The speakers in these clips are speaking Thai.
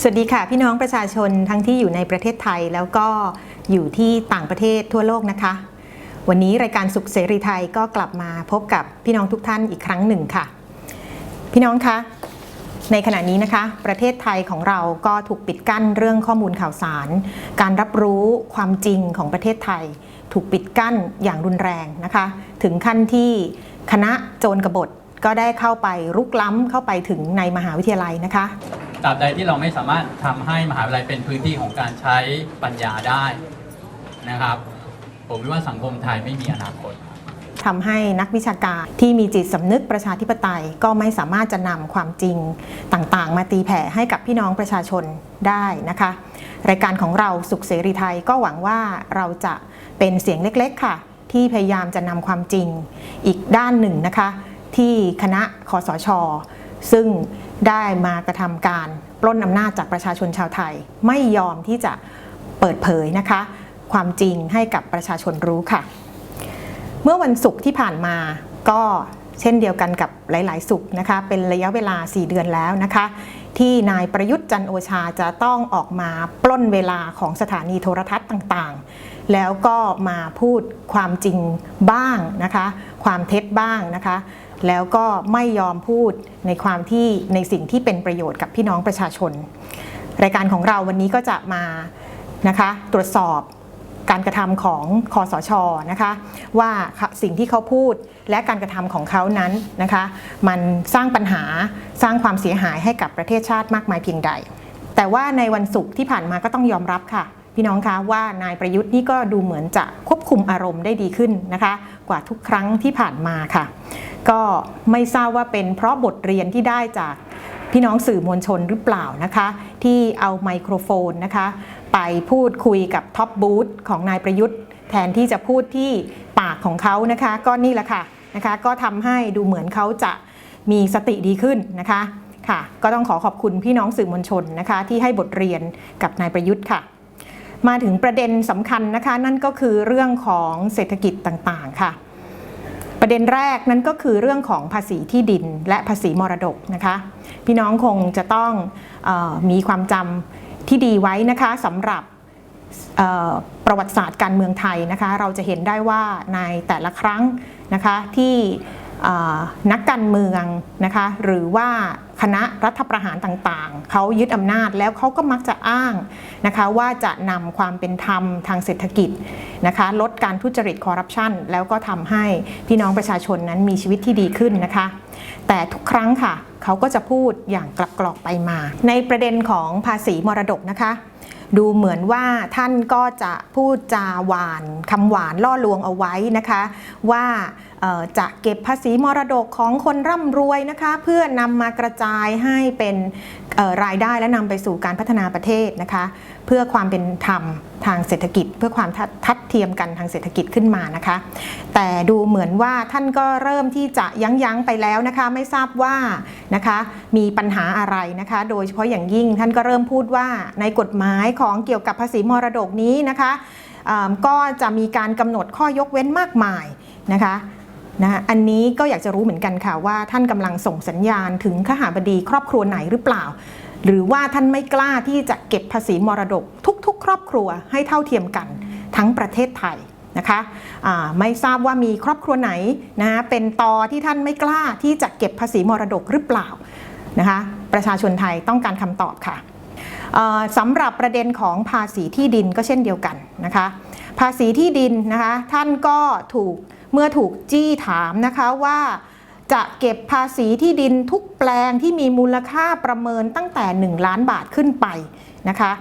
สวัสดีค่ะ พี่น้องประชาชนทั้งที่อยู่ในประเทศไทยแล้วก็อยู่ที่ต่างประเทศทั่วโลกนะคะ วันนี้รายการสุขเสรีไทยก็กลับมาพบกับพี่น้องทุกท่านอีกครั้งหนึ่งค่ะ พี่น้องคะในขณะนี้นะคะ ประเทศไทยของเราก็ถูกปิดกั้นเรื่องข้อมูลข่าวสาร การรับรู้ความจริงของประเทศไทย ถูกปิดกั้นอย่างรุนแรงนะคะ ถึงขั้นที่คณะโจรกบฏก็ได้เข้าไปรุกล้ำเข้าไปถึงในมหาวิทยาลัยนะคะ ตราบใดที่เราไม่สามารถทำให้มหาวิทยาลัยเป็นพื้นที่ของการใช้ปัญญาได้นะครับ ผมว่าสังคมไทยไม่มีอนาคตทำให้นักวิชาการที่มีจิตสำนึกประชาธิปไตยก็ไม่สามารถจะนำความจริงต่างๆ มาตีแผ่ให้กับพี่น้องประชาชนได้นะคะ รายการของเราสุขเสรีไทยก็หวังว่าเราจะเป็นเสียงเล็กๆค่ะ ที่พยายามจะนำความจริงอีกด้านหนึ่งนะคะ ที่คณะคอสช ซึ่ง ได้มากระทำการปล้นอำนาจจากประชาชนชาวไทย ไม่ยอมที่จะเปิดเผยนะคะ ความจริงให้กับประชาชนรู้ค่ะ เมื่อวันศุกร์ที่ผ่านมาก็เช่นเดียวกันกับหลายๆศุกร์นะคะ เป็นระยะเวลา 4 เดือนแล้วนะคะ ที่นายประยุทธ์จันโอชาจะต้องออกมาปล้นเวลาของสถานีโทรทัศน์ต่าง ๆ แล้วก็มาพูดความจริงบ้างนะคะ ความเท็จบ้างนะคะ แล้วก็ไม่ยอมพูดในความที่ในสิ่งที่เป็นประโยชน์กับพี่น้องประชาชน รายการของเราวันนี้ก็จะมานะคะตรวจสอบการกระทำของคอสชนะคะว่าสิ่งที่เขาพูดและการกระทำของเขานั้นนะคะมันสร้างปัญหาสร้างความเสียหายให้กับประเทศชาติมากมายเพียงใด แต่ว่าในวันศุกร์ที่ผ่านมาก็ต้องยอมรับค่ะ พี่น้องคะว่านายประยุทธ์นี่ก็ดูเหมือนจะควบคุมอารมณ์ได้ดีขึ้นนะคะ กว่าทุกครั้งที่ผ่านมาค่ะ ก็ไม่ทราบว่าเป็นเพราะบทเรียนที่ได้จากพี่น้องสื่อมวลชนหรือเปล่านะคะ ที่เอาไมโครโฟนนะคะ ไปพูดคุยกับท็อปบูธของนายประยุทธ์ แทนที่จะพูดที่ปากของเขานะคะ ก็นี่แหละค่ะนะคะ ก็ทำให้ดูเหมือนเขาจะมีสติดีขึ้นนะคะค่ะ ก็ต้องขอขอบคุณพี่น้องสื่อมวลชนนะคะ ที่ให้บทเรียนกับนายประยุทธ์ค่ะ มาถึงประเด็นสำคัญนะคะ นั่นก็คือเรื่องของเศรษฐกิจต่างๆค่ะ ประเด็นแรกนั้นก็คือเรื่องของภาษีที่ดินและภาษีมรดกนะคะ พี่น้องคงจะต้องออมีความจำที่ดีไว้นะคะสำหรับประวัติศาสตร์การเมืองไทยนะคะ เราจะเห็นได้ว่าในแต่ละครั้งนะคะที่นักการเมืองนะคะหรือว่า คณะรัฐประหารต่างๆ เขายึดอำนาจแล้วเขาก็มักจะอ้างนะคะว่าจะนำความเป็นธรรมทางเศรษฐกิจนะคะลดการทุจริตคอร์รัปชันแล้วก็ทำให้พี่น้องประชาชนนั้นมีชีวิตที่ดีขึ้นนะคะ แต่ทุกครั้งค่ะ เขาก็จะพูดอย่างกลับกรอกไปมา ในประเด็นของภาษีมรดกนะคะ ดูเหมือนว่าท่านก็จะพูดจาหวานคำหวานล่อลวงเอาไว้นะคะ ว่าจะเก็บภาษีมรดกของคนร่ำรวยนะคะ เพื่อนำมากระจายให้เป็น รายได้และนำไปสู่การพัฒนาประเทศนะคะเพื่อความเป็นธรรมทางเศรษฐกิจ เพื่อความทัดเทียมกันทางเศรษฐกิจขึ้นมานะคะ แต่ดูเหมือนว่าท่านก็เริ่มที่จะยั้งยั้งไปแล้วนะคะไม่ทราบว่านะคะมีปัญหาอะไรนะคะ โดยเฉพาะอย่างยิ่งท่านก็เริ่มพูดว่าในกฎหมายของเกี่ยวกับภาษีมรดกนี้นะคะก็จะมีการกำหนดข้อยกเว้นมากมายนะคะ นะอันนี้ก็อยากจะรู้เหมือนกันค่ะว่าท่านกำลังส่งสัญญาณถึงขหาบดีครอบครัวไหนหรือเปล่า หรือว่าท่านไม่กล้าที่จะเก็บภาษีมรดกทุก ๆ ครอบครัวให้เท่าเทียมกันทั้งประเทศไทยนะคะไม่ทราบว่ามีครอบครัวไหนนะเป็นตอที่ท่านไม่กล้าที่จะเก็บภาษีมรดกหรือเปล่านะคะประชาชนไทยต้องการคำตอบค่ะสำหรับประเด็นของภาษีที่ดินก็เช่นเดียวกันนะคะภาษีที่ดินนะคะท่านก็ถูก เมื่อถูกจี้ถามนะคะว่าจะเก็บภาษีที่ดินทุกแปลงที่มีมูลค่าประเมินตั้งแต่ 1 ล้านบาทขึ้นไปนะคะ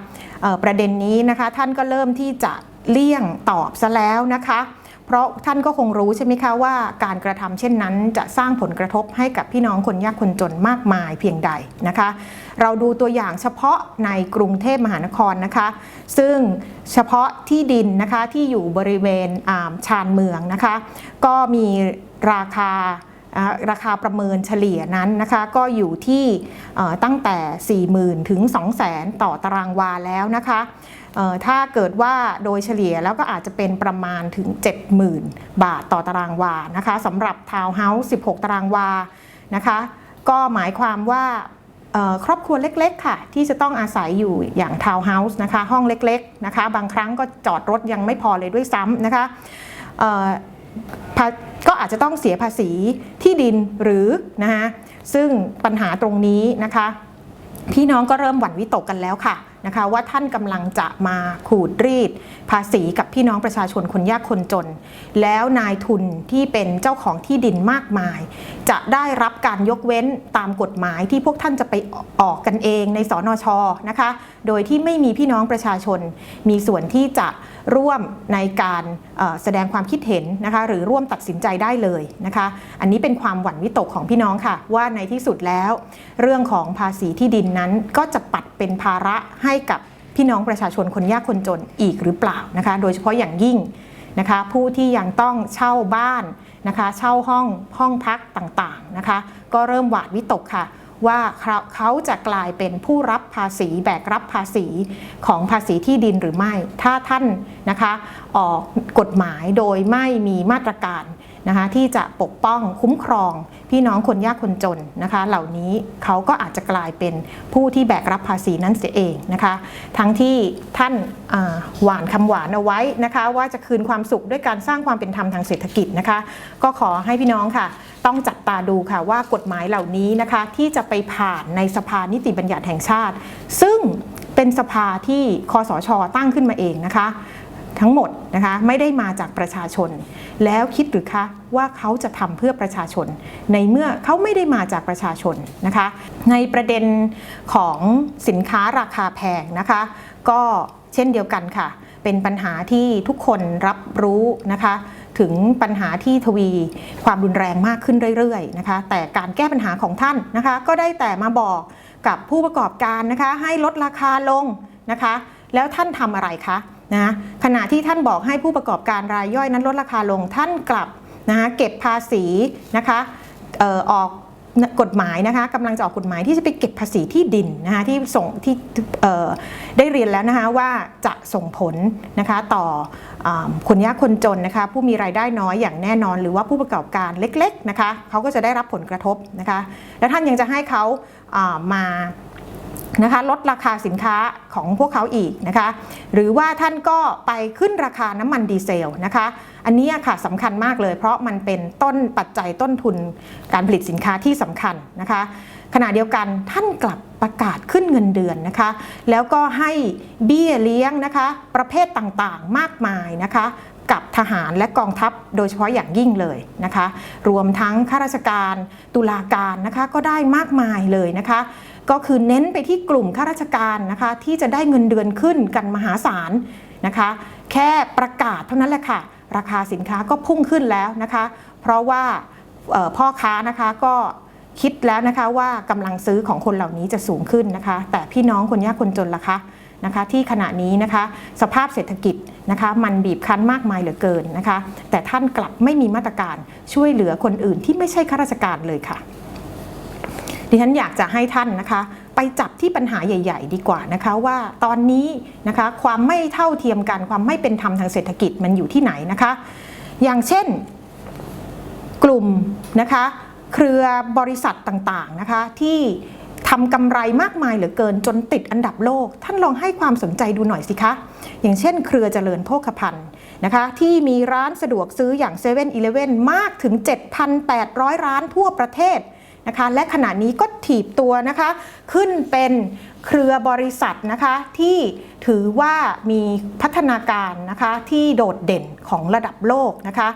ประเด็นนี้นะคะท่านก็เริ่มที่จะเลี่ยงตอบซะแล้วนะคะ เพราะท่านก็คงรู้ใช่ไหมคะว่าการกระทำเช่นนั้นจะสร้างผลกระทบให้กับพี่น้องคนยากคนจนมากมายเพียงใดนะคะ เราดูตัวอย่างเฉพาะในกรุงเทพมหานครนะคะ ซึ่งเฉพาะที่ดินนะคะที่อยู่บริเวณาชานเมืองนะคะ ก็มีราคาราคาประเมินเฉลี่ยนั้นนะคะก็อยู่ที่ตั้งแต่ 40,000 ถึง 200,000 ต่อตารางวาแล้วนะคะถ้าเกิดว่าโดยเฉลี่ยแล้วก็อาจจะเป็นประมาณถึง 70,000 บาทต่อตารางวานะคะสำหรับทาวน์เฮาส์ 16 ตารางวานะคะก็หมายความว่า ครอบครัวเล็กๆ ค่ะ ที่จะต้องอาศัยอยู่อย่างทาวน์เฮาส์นะคะ ห้องเล็กๆนะคะ บางครั้งก็จอดรถยังไม่พอเลยด้วยซ้ำนะคะก็อาจจะต้องเสียภาษีที่ดินหรือนะคะซึ่งปัญหาตรงนี้นะคะ พี่น้องก็เริ่มหวั่นวิตกกันแล้วค่ะนะคะว่าท่านกำลังจะมาขูดรีด ภาษีกับพี่น้องประชาชนคนยากคนจน แล้วนายทุนที่เป็นเจ้าของที่ดินมากมาย จะได้รับการยกเว้นตามกฎหมายที่พวกท่านจะไปออกกันเองในสนชนะคะ โดยที่ไม่มีพี่น้องประชาชนมีส่วนที่จะ ร่วมในการแสดงความคิดเห็นนะคะหรือร่วมตัดสินใจได้เลยนะคะ อันนี้เป็นความหวั่นวิตกของพี่น้องค่ะ ว่าในที่สุดแล้ว เรื่องของภาษีที่ดินนั้นก็จะปัดเป็นภาระให้กับพี่น้องประชาชนคนยากคนจนอีกหรือเปล่านะคะ โดยเฉพาะอย่างยิ่งนะคะผู้ที่ยังต้องเช่าบ้านนะคะ เช่าห้องห้องพักต่างๆนะคะ ก็เริ่มหวาดวิตกค่ะ ว่าเขาจะกลายเป็นผู้รับภาษีแบกรับภาษีของภาษีที่ดินหรือไม่ ถ้าท่านนะคะออกกฎหมายโดยไม่มีมาตรการ นะคะที่จะปกป้องคุ้มครอง พี่น้องคนยากคนจนนะคะ เหล่านี้เขาก็อาจจะกลายเป็นผู้ที่แบกรับภาษีนั้นเสียเองนะคะ ทั้งที่ท่านาหวานคำหวานเอาไว้นะคะ ว่าจะคืนความสุขด้วยการสร้างความเป็นธรรมทางเศรษฐกิจนะคะ ก็ขอให้พี่น้องค่ะ ต้องจับตาดูค่ะว่ากฎหมายเหล่านี้นะคะ ที่จะไปผ่านในสภานิติบัญญัติแห่งชาติ ซึ่งเป็นสภาที่คอสช ตั้งขึ้นมาเองนะคะ ทั้งหมดนะคะไม่ได้มาจากประชาชน แล้วคิดหรือคะว่าเขาจะทำเพื่อประชาชน ในเมื่อเขาไม่ได้มาจากประชาชนนะคะในประเด็นของสินค้าราคาแพงนะคะก็เช่นเดียวกันค่ะ เป็นปัญหาที่ทุกคนรับรู้นะคะถึงปัญหาที่ทวีความรุนแรงมากขึ้นเรื่อยๆนะคะแต่การแก้ปัญหาของท่านนะคะก็ได้แต่มาบอกกับผู้ประกอบการนะคะให้ลดราคาลงนะคะแล้วท่านทำอะไรคะ นะขณะที่ท่านบอกให้ผู้ประกอบการรายย่อยนั้นลดราคาลงท่านกลับนะคะเก็บภาษีนะคะเออออกกฎหมายนะคะกำลังจะออกกฎหมายที่จะไปเก็บภาษีที่ดินนะคะที่ส่งที่ได้เรียนแล้วนะคะว่าจะส่งผลนะคะต่ออคนยากคนจนนะคะผู้มีรายได้น้อยอย่างแน่นอน หรือว่าผู้ประกอบการเล็กๆนะคะเขาก็จะได้รับผลกระทบนะคะแล้วท่านยังจะให้เขาามา นะคะลดราคาสินค้าของพวกเขาอีกนะคะหรือว่าท่านก็ไปขึ้นราคาน้ำมันดีเซลนะคะอันนี้ค่ะสำคัญมากเลย เพราะมันเป็นต้นปัจจัยต้นทุนการผลิตสินค้าที่สำคัญนะคะขณะเดียวกันท่านกลับประกาศขึ้นเงินเดือนนะคะ แล้วก็ให้เบี้ยเลี้ยงนะคะ ประเภทต่างๆมากมายนะคะ กับทหารและกองทัพโดยเฉพาะอย่างยิ่งเลยนะคะ รวมทั้งข้าราชการตุลาการนะคะก็ได้มากมายเลยนะคะ ก็คือเน้นไปที่กลุ่มข้าราชการนะคะที่จะได้เงินเดือนขึ้นกันมหาศาลนะคะแค่ประกาศเท่านั้นแหละค่ะ ราคาสินค้าก็พุ่งขึ้นแล้วนะคะ เพราะว่าพ่อค้านะคะก็คิดแล้วนะคะว่ากำลังซื้อของคนเหล่านี้จะสูงขึ้นนะคะ แต่พี่น้องคนยากคนจนล่ะคะนะคะ ที่ขณะนี้นะคะ สภาพเศรษฐกิจนะคะมันบีบคั้นมากมายเหลือเกินนะคะ แต่ท่านกลับไม่มีมาตรการช่วยเหลือคนอื่นที่ไม่ใช่ข้าราชการเลยค่ะ ดิฉันอยากจะให้ท่านนะคะ ไปจับที่ปัญหาใหญ่ ๆ ดีกว่านะคะว่าตอนนี้นะคะความไม่เท่าเทียมกันความไม่เป็นธรรมทางเศรษฐกิจมันอยู่ที่ไหนนะคะ อย่างเช่นกลุ่มนะคะเครือบริษัทต่างๆนะคะที่ทำกำไรมากมายเหลือเกินจนติดอันดับโลก ท่านลองให้ความสนใจดูหน่อยสิคะ อย่างเช่น เครือเจริญโภคภัณฑ์นะคะ ที่มีร้านสะดวกซื้ออย่าง7 e เ e ่ e อมากถึง 7,800 ร้านทั่วประเทศ นะคะและขณะนี้ก็ถีบตัวนะคะขึ้นเป็นเครือบริษัทนะคะที่ถือว่ามีพัฒนาการนะคะที่โดดเด่นของระดับโลกนะคะ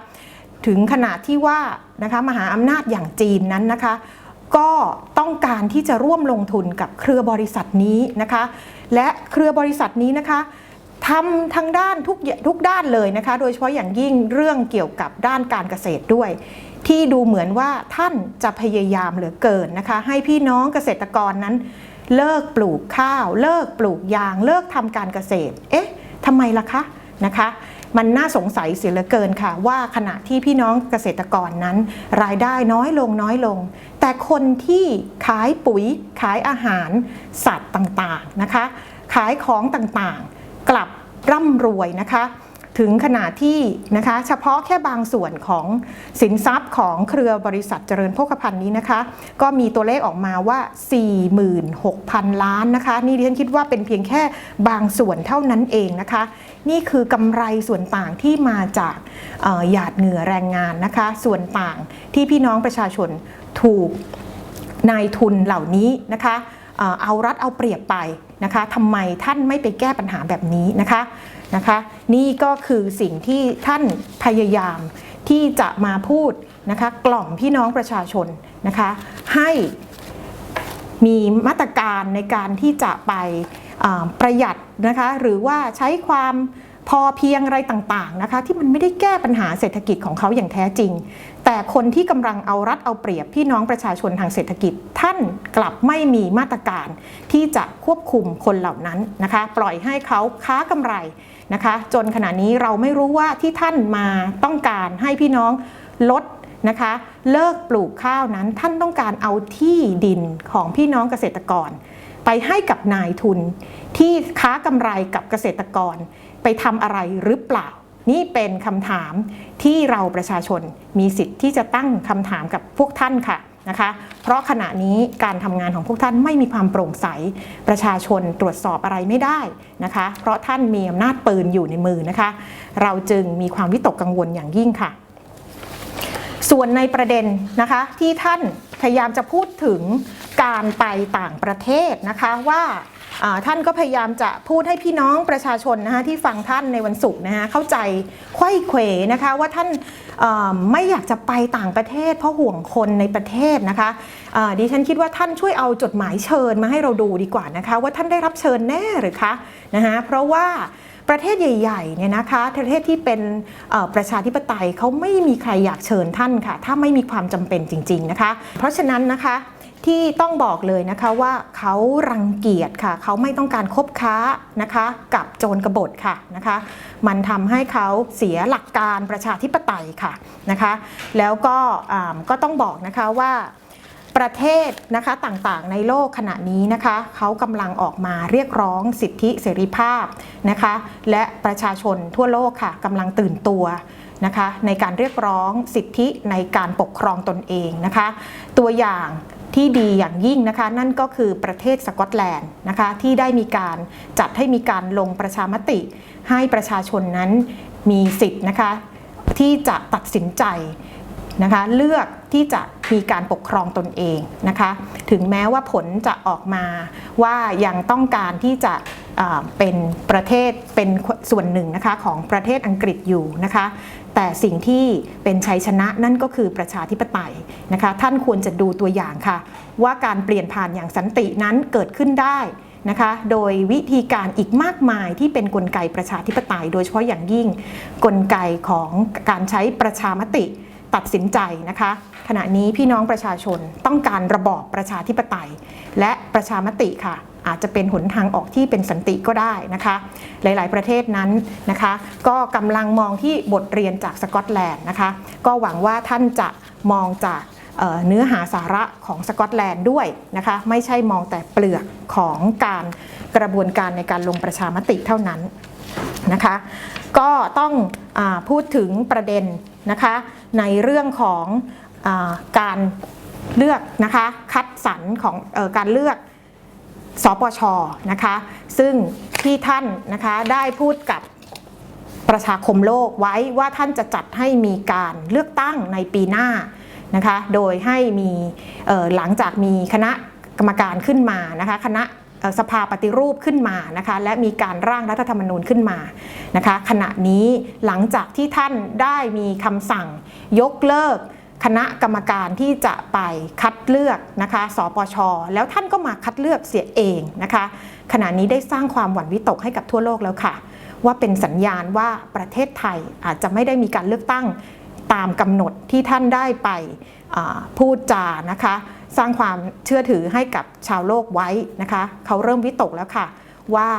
ถึงขนาดที่ว่านะคะมหาอำนาจอย่างจีนนั้นนะคะก็ต้องการที่จะร่วมลงทุนกับเครือบริษัทนี้นะคะและเครือบริษัทนี้นะคะ ทำทั้งด้านทุกทุกด้านเลยนะคะ โดยเฉพาะอย่างยิ่งเรื่องเกี่ยวกับด้านการเกษตรด้วย ที่ดูเหมือนว่าท่านจะพยายามเหลือเกินนะคะ ให้พี่น้องเกษตรกรนั้น เลิกปลูกข้าว เลิกปลูกยาง เลิกทำการเกษตร เอ๊ะทำไมล่ะคะนะคะมันน่าสงสัยเสียเหลือเกินค่ะ ว่าขณะที่พี่น้องเกษตรกรนั้น รายได้น้อยลงน้อยลง แต่คนที่ขายปุ๋ย ขายอาหาร สัตว์ต่างๆนะคะ ขายของต่างๆ กลับ ร่ำรวยนะคะถึงขนาดที่นะคะเฉพาะแค่บางส่วนของสินทรัพย์ของเครือบริษัทเจริญโภคภัณฑ์นี้นะคะ ก็มีตัวเลขออกมาว่า 46,000 ล้านนะคะนี่ดิฉันคิดว่าเป็นเพียงแค่บางส่วนเท่านั้นเองนะคะ นี่คือกำไรส่วนต่างที่มาจากหยาดเหงื่อแรงงานนะคะ ส่วนต่างที่พี่น้องประชาชนถูกนายทุนเหล่านี้นะคะเอารัดเอาเปรียบไป นะคะทำไมท่านไม่ไปแก้ปัญหาแบบนี้นะคะนะคะ นี่ก็คือสิ่งที่ท่านพยายามที่จะมาพูดนะคะกล่อมพี่น้องประชาชนนะคะให้มีมาตรการในการที่จะไปประหยัดนะคะหรือว่าใช้ความ พอเพียงอะไรต่างๆนะคะ ที่มันไม่ได้แก้ปัญหาเศรษฐกิจของเขาอย่างแท้จริง แต่คนที่กำลังเอารัดเอาเปรียบพี่น้องประชาชนทางเศรษฐกิจ ท่านกลับไม่มีมาตรการ ที่จะควบคุมคนเหล่านั้นนะคะ ปล่อยให้เขาค้ากำไรนะคะ จนขณะนี้เราไม่รู้ว่าที่ท่านมาต้องการให้พี่น้องลดนะคะเลิกปลูกข้าวนั้นท่านต้องการเอาที่ดินของพี่น้องเกษตรกร ไปให้กับนายทุนที่ค้ากำไรกับเกษตรกร ไปทำอะไรหรือเปล่า นี่เป็นคำถามที่เราประชาชนมีสิทธิ์ที่จะตั้งคำถามกับพวกท่านค่ะนะคะ เพราะขณะนี้การทำงานของพวกท่านไม่มีความโปร่งใส ประชาชนตรวจสอบอะไรไม่ได้นะคะ เพราะท่านมีอำนาจปืนอยู่ในมือนะคะ เราจึงมีความวิตกกังวลอย่างยิ่งค่ะ ส่วนในประเด็นนะคะที่ท่านพยายามจะพูดถึงการไปต่างประเทศนะคะว่า ท่านก็พยายามจะพูดให้พี่น้องประชาชนนะคะที่ฟังท่านในวันศุกร์นะคะเข้าใจไขว้เขวนะคะว่าท่านไม่อยากจะไปต่างประเทศ เพราะห่วงคนในประเทศนะคะดิฉันคิดว่าท่านช่วยเอาจดหมายเชิญมาให้เราดูดีกว่านะคะว่าท่านได้รับเชิญแน่หรือคะนะคะเพราะว่าประเทศใหญ่ๆเนี่ยนะคะประเทศที่เป็นประชาธิปไตยเขาไม่มีใครอยากเชิญท่านค่ะ ถ้าไม่มีความจำเป็นจริง ๆนะคะ เพราะฉะนั้นนะคะ ที่ต้องบอกเลยนะคะว่าเขารังเกียจค่ะ เขาไม่ต้องการคบค้านะคะกับโจรกบฏค่ะนะคะ มันทำให้เขาเสียหลักการประชาธิปไตยค่ะนะคะ แล้วก็ก็ต้องบอกนะคะว่าประเทศนะคะต่างๆในโลกขณะนี้นะคะเขากำลังออกมาเรียกร้องสิทธิเสรีภาพนะคะและประชาชนทั่วโลกค่ะกำลังตื่นตัวนะคะในการเรียกร้องสิทธิในการปกครองตนเองนะคะ ตัวอย่าง ที่ดีอย่างยิ่งนะคะ นั่นก็คือประเทศสกอตแลนด์นะคะ ที่ได้มีการจัดให้มีการลงประชามติ ให้ประชาชนนั้นมีสิทธิ์นะคะ ที่จะตัดสินใจนะคะเลือกที่จะมีการปกครองตนเองนะคะ ถึงแม้ว่าผลจะออกมาว่ายังต้องการที่จะเป็นประเทศเป็นส่วนหนึ่งนะคะของประเทศอังกฤษอยู่นะคะ แต่สิ่งที่เป็นชัยชนะนั่นก็คือประชาธิปไตยนะคะท่านควรจะดูตัวอย่างค่ะ ว่าการเปลี่ยนผ่านอย่างสันตินั้นเกิดขึ้นได้นะคะโดยวิธีการอีกมากมายที่เป็นนกลไกประชาธิปไตย โดยเฉพาะอย่างยิ่งกลไกของการใช้ประชามติตัดสินใจนะคะ ขณะนี้พี่น้องประชาชนต้องการระบอบประชาธิปไตย และประชามติค่ะ อาจจะเป็นหนทางออกที่เป็นสันติก็ได้นะคะ หลาย ๆ ประเทศนั้นนะคะ ก็กำลังมองที่บทเรียนจากสกอตแลนด์นะคะ ก็หวังว่าท่านจะมองจากเนื้อหาสาระของสกอตแลนด์ด้วยนะคะ ไม่ใช่มองแต่เปลือกของการกระบวนการในการลงประชามติเท่านั้นนะคะ ก็ต้องอพูดถึงประเด็นนะคะในเรื่องของอการเลือกนะคะคัดสรรของออการเลือก สปชนะคะ ซึ่งที่ท่านนะคะได้พูดกับประชาคมโลกไว้ว่าท่านจะจัดให้มีการเลือกตั้งในปีหน้านะคะ โดยให้มีหลังจากมีคณะกรรมการขึ้นมานะคะ คณะสภาปฏิรูปขึ้นมานะคะ และมีการร่างรัฐธรรมนูญขึ้นมานะคะ ขณะนี้หลังจากที่ท่านได้มีคำสั่งยกเลิก คณะกรรมการที่จะไปคัดเลือกนะคะสปช แล้วท่านก็มาคัดเลือกเสียเองนะคะ ขณะนี้ได้สร้างความหวั่นวิตกให้กับทั่วโลกแล้วค่ะ ว่าเป็นสัญญาณว่าประเทศไทยอาจจะไม่ได้มีการเลือกตั้งตามกำหนดที่ท่านได้ไปพูดจานะคะ สร้างความเชื่อถือให้กับชาวโลกไว้นะคะ เขาเริ่มวิตกแล้วค่ะ ว่า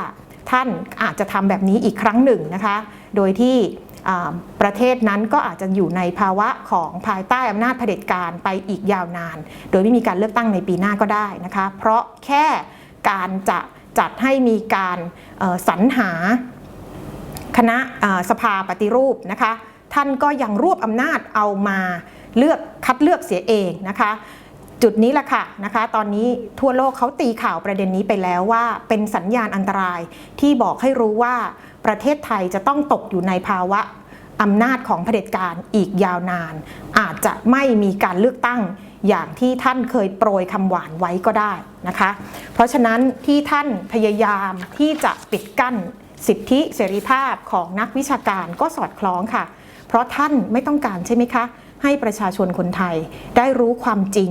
ท่านอาจจะทำแบบนี้อีกครั้งหนึ่งนะคะ โดยที่ ประเทศนั้นก็อาจจะอยู่ในภาวะของภายใต้อำนาจเผด็จการไปอีกยาวนาน โดยไม่มีการเลือกตั้งในปีหน้าก็ได้นะคะ เพราะแค่การจะจัดให้มีการสรรหาคณะสภาปฏิรูปนะคะ ท่านก็ยังรวบอำนาจเอามาเลือกคัดเลือกเสียเองนะคะ จุดนี้แหละค่ะนะคะ ตอนนี้ทั่วโลกเขาตีข่าวประเด็นนี้ไปแล้วว่า เป็นสัญญาณอันตรายที่บอกให้รู้ว่าประเทศไทยจะต้องตกอยู่ในภาวะอำนาจของเผด็จการอีกยาวนาน อาจจะไม่มีการเลือกตั้งอย่างที่ท่านเคยโปรยคำหวานไว้ก็ได้นะคะ เพราะฉะนั้นที่ท่านพยายามที่จะปิดกั้นสิทธิเสรีภาพของนักวิชาการก็สอดคล้องค่ะ เพราะท่านไม่ต้องการใช่ไหมคะ ให้ประชาชนคนไทยได้รู้ความจริง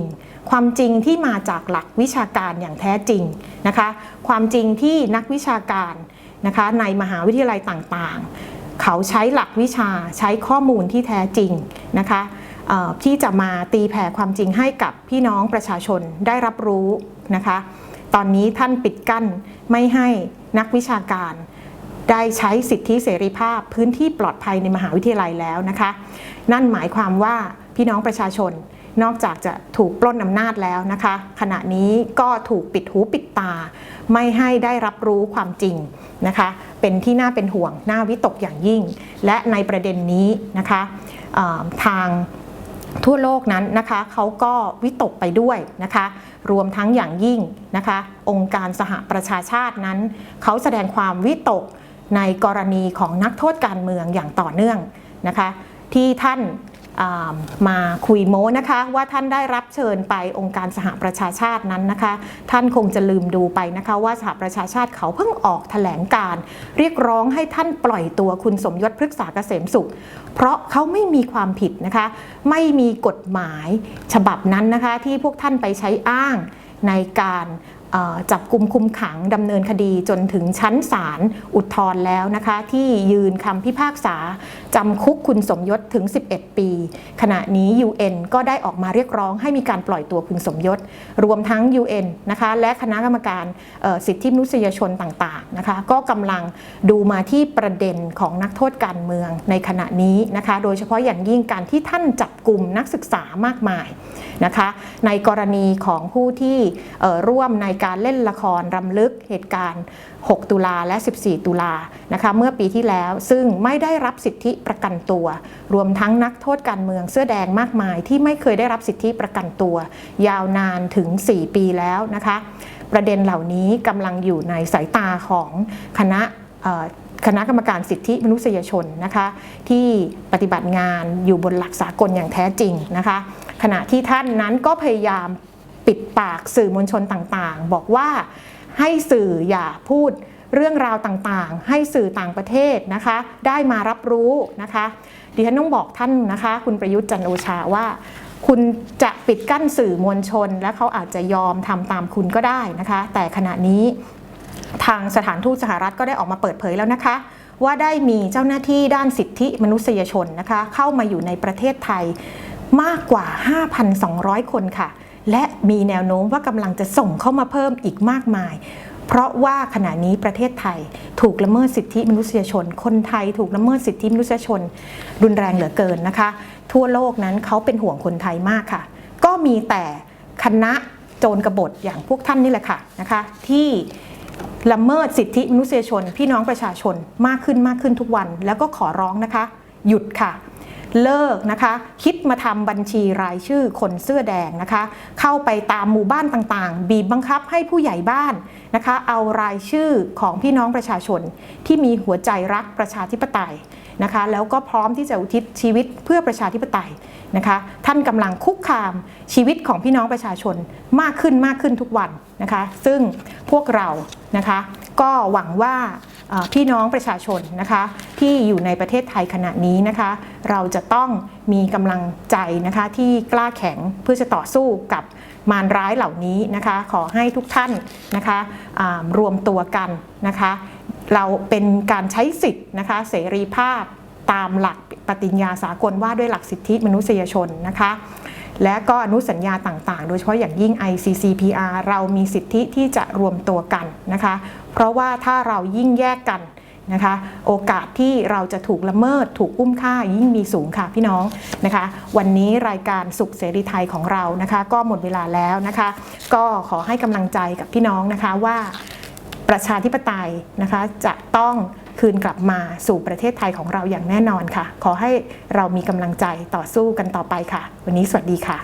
ความจริงที่มาจากหลักวิชาการอย่างแท้จริงนะคะ ความจริงที่นักวิชาการนะคะในมหาวิทยาลัยต่างๆ เขาใช้หลักวิชาใช้ข้อมูลที่แท้จริงนะคะที่จะมาตีแผ่ความจริงให้กับพี่น้องประชาชนได้รับรู้นะคะ ตอนนี้ท่านปิดกั้นไม่ให้นักวิชาการ ได้ใช้สิทธิเสรีภาพพื้นที่ปลอดภัยในมหาวิทยาลัยแล้วนะคะ นั่นหมายความว่าพี่น้องประชาชน นอกจากจะถูกปล้นอำนาจแล้วนะคะ ขณะนี้ก็ถูกปิดหูปิดตา ไม่ให้ได้รับรู้ความจริงนะคะ เป็นที่น่าเป็นห่วงน่าวิตกอย่างยิ่ง และในประเด็นนี้นะคะทางทั่วโลกนั้นนะคะเขาก็วิตกไปด้วยนะคะ รวมทั้งอย่างยิ่งนะคะ องค์การสหประชาชาตินั้น เขาแสดงความวิตกในกรณีของนักโทษการเมืองอย่างต่อเนื่องนะคะ ที่ท่าน มาคุยโม้นะคะ ว่าท่านได้รับเชิญไปองค์การสหประชาชาตินั้นนะคะ ท่านคงจะลืมดูไปนะคะ ว่าสหประชาชาติเขาเพิ่งออกแถลงการ เรียกร้องให้ท่านปล่อยตัวคุณสมยศพฤกษาเกษมสุข เพราะเขาไม่มีความผิดนะคะ ไม่มีกฎหมายฉบับนั้นนะคะ ที่พวกท่านไปใช้อ้างในการ จับกลุ่มคุมขังดำเนินคดีจนถึงชั้นศาลอุทธรณ์แล้วนะคะ ที่ยืนคำพิพากษาจำคุกคุณสมยศถึง 11 ปี ขณะนี้ UN ก็ได้ออกมาเรียกร้องให้มีการปล่อยตัวคุณสมยศ รวมทั้ง UN นะคะและคณะกรรมการสิทธิมนุษยชนต่างๆนะคะก็กำลังดูมาที่ประเด็นของนักโทษการเมืองในขณะนี้นะคะโดยเฉพาะอย่างยิ่งการที่ท่านจับกลุ่มนักศึกษามากมายนะคะในกรณีของผู้ที่ร่วมในการเล่นละครรำลึกเหตุการณ์ 6 ตุลาและ 14 ตุลานะคะเมื่อปีที่แล้วซึ่งไม่ได้รับสิทธิประกันตัว รวมทั้งนักโทษการเมืองเสื้อแดงมากมาย ที่ไม่เคยได้รับสิทธิประกันตัว ยาวนานถึง 4 ปีแล้วนะคะประเด็นเหล่านี้กำลังอยู่ในสายตาของคณะคณะกรรมการสิทธิมนุษยชนนะคะที่ปฏิบัติงานอยู่บนหลักสากลอย่างแท้จริงนะคะขณะที่ท่านนั้นก็พยายาม ปิดปากสื่อมวลชนต่างๆ บอกว่าให้สื่ออย่าพูดเรื่องราวต่างๆ ให้สื่อต่างประเทศนะคะ ได้มารับรู้นะคะดิฉันต้องบอกท่านนะคะ คุณประยุทธ์จันโอชาว่า คุณจะปิดกั้นสื่อมวลชน และเขาอาจจะยอมทำตามคุณก็ได้นะคะ แต่ขณะนี้ทางสถานทูตสหรัฐก็ได้ออกมาเปิดเผยแล้วนะคะ ว่าได้มีเจ้าหน้าที่ด้านสิทธิมนุษยชนนะคะ เข้ามาอยู่ในประเทศไทยมากกว่า 5,200 คนค่ะ และมีแนวโน้มว่ากำลังจะส่งเข้ามาเพิ่มอีกมากมาย เพราะว่าขณะนี้ประเทศไทยถูกละเมิดสิทธิมนุษยชน คนไทยถูกละเมิดสิทธิมนุษยชน รุนแรงเหลือเกินนะคะ ทั่วโลกนั้นเขาเป็นห่วงคนไทยมากค่ะ ก็มีแต่คณะโจรกบฏอย่างพวกท่านนี่แหละค่ะนะคะที่ละเมิดสิทธิมนุษยชน พี่น้องประชาชนมากขึ้นมากขึ้นทุกวัน แล้วก็ขอร้องนะคะ หยุดค่ะ เลิกนะคะ คิดมาทำบัญชีรายชื่อคนเสื้อแดงนะคะ เข้าไปตามหมู่บ้านต่างๆ บีบบังคับให้ผู้ใหญ่บ้านนะคะ เอารายชื่อของพี่น้องประชาชน ที่มีหัวใจรักประชาธิปไตยนะคะ แล้วก็พร้อมที่จะอุทิศชีวิตเพื่อประชาธิปไตยนะคะ ท่านกำลังคุกคามชีวิตของพี่น้องประชาชนมากขึ้นมากขึ้นทุกวันนะคะ ซึ่งพวกเรานะคะ ก็หวังว่า พี่น้องประชาชนนะคะที่อยู่ในประเทศไทยขณะนี้นะคะ เราจะต้องมีกำลังใจนะคะที่กล้าแข็งเพื่อจะต่อสู้กับมารร้ายเหล่านี้นะคะ ขอให้ทุกท่านนะคะรวมตัวกันนะคะ เราเป็นการใช้สิทธิ์นะคะเสรีภาพตามหลักปฏิญญาสากลว่าด้วยหลักสิทธิมนุษยชนนะคะ และก็อนุสัญญาต่างๆ โดยเฉพาะอย่างยิ่ง ICCPR เรามีสิทธิที่จะรวมตัวกันนะคะ เพราะว่าถ้าเรายิ่งแยกกันนะคะโอกาสที่เราจะถูกละเมิดถูกอุ้มฆ่ายิ่งมีสูงค่ะพี่น้องนะคะ วันนี้รายการสุขเสรีไทยของเรานะคะ ก็หมดเวลาแล้วนะคะ ก็ขอให้กำลังใจกับพี่น้องนะคะว่าประชาธิปไตยนะคะจะต้อง คืนกลับมาสู่ประเทศไทยของเราอย่างแน่นอนค่ะ ขอให้เรามีกำลังใจต่อสู้กันต่อไปค่ะ วันนี้สวัสดีค่ะ